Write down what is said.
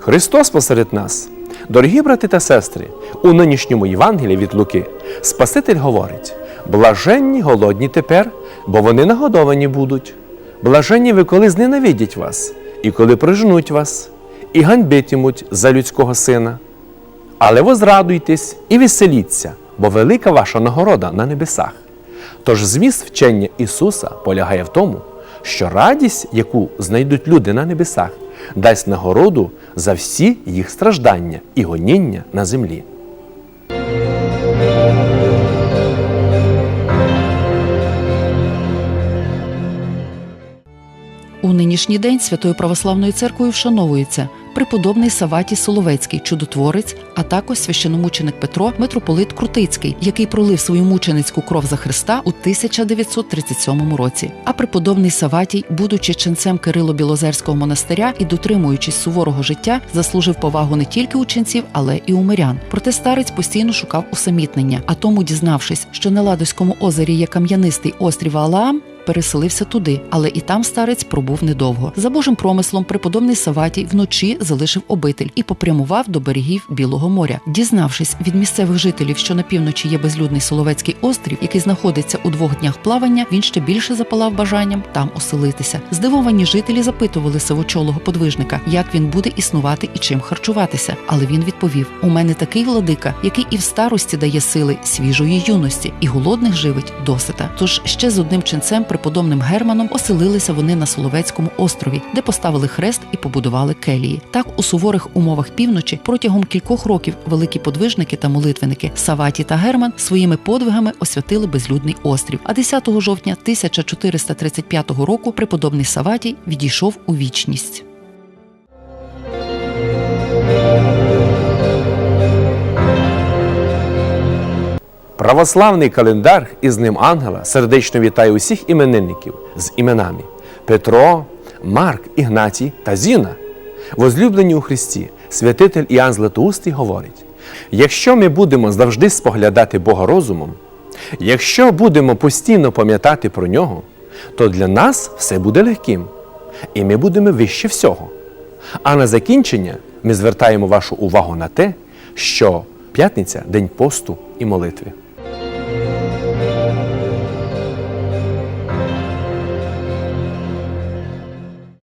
Христос посеред нас. Дорогі брати та сестри, у нинішньому Євангелії від Луки Спаситель говорить: блаженні голодні тепер, бо вони нагодовані будуть. Блаженні ви, коли зненавидять вас, і коли прижнуть вас, і ганьбитимуть за людського сина. Але возрадуйтесь і веселіться, бо велика ваша нагорода на небесах. Тож зміст вчення Ісуса полягає в тому, що радість, яку знайдуть люди на небесах, дасть нагороду за всі їх страждання і гоніння на землі. У нинішній день Святою Православною церквою вшановується преподобний Саватій Соловецький, чудотворець, а також священомученик Петро, митрополит Крутицький, який пролив свою мученицьку кров за Христа у 1937 році. А преподобний Саватій, будучи ченцем Кирило-Білозерського монастиря і дотримуючись суворого життя, заслужив повагу не тільки у ченців, але і у мирян. Проте старець постійно шукав усамітнення, а тому, дізнавшись, що на Ладоському озері є кам'янистий острів Алаам, переселився туди, але і там старець пробув недовго. За Божим промислом преподобний Саватій вночі залишив обитель і попрямував до берегів Білого моря. Дізнавшись від місцевих жителів, що на півночі є безлюдний Соловецький острів, який знаходиться у двох днях плавання, він ще більше запалав бажанням там оселитися. Здивовані жителі запитували сивочолого подвижника, як він буде існувати і чим харчуватися. Але він відповів: у мене такий владика, який і в старості дає сили свіжої юності, і голодних живить досита. Тож ще з одним ченцем, преподобним Германом, оселилися вони на Соловецькому острові, де поставили хрест і побудували келії. Так у суворих умовах півночі протягом кількох років великі подвижники та молитвенники Саваті та Герман своїми подвигами освятили безлюдний острів. А 10 жовтня 1435 року преподобний Саватій відійшов у вічність. Православний календар і з ним ангела сердечно вітає усіх іменинників з іменами Петро, Марк, Ігнатій та Зіна. Возлюблені у Христі, святитель Іоанн Златоустий говорить: якщо ми будемо завжди споглядати Бога розумом, якщо будемо постійно пам'ятати про нього, то для нас все буде легким, і ми будемо вище всього. А на закінчення ми звертаємо вашу увагу на те, що п'ятниця день посту і молитви.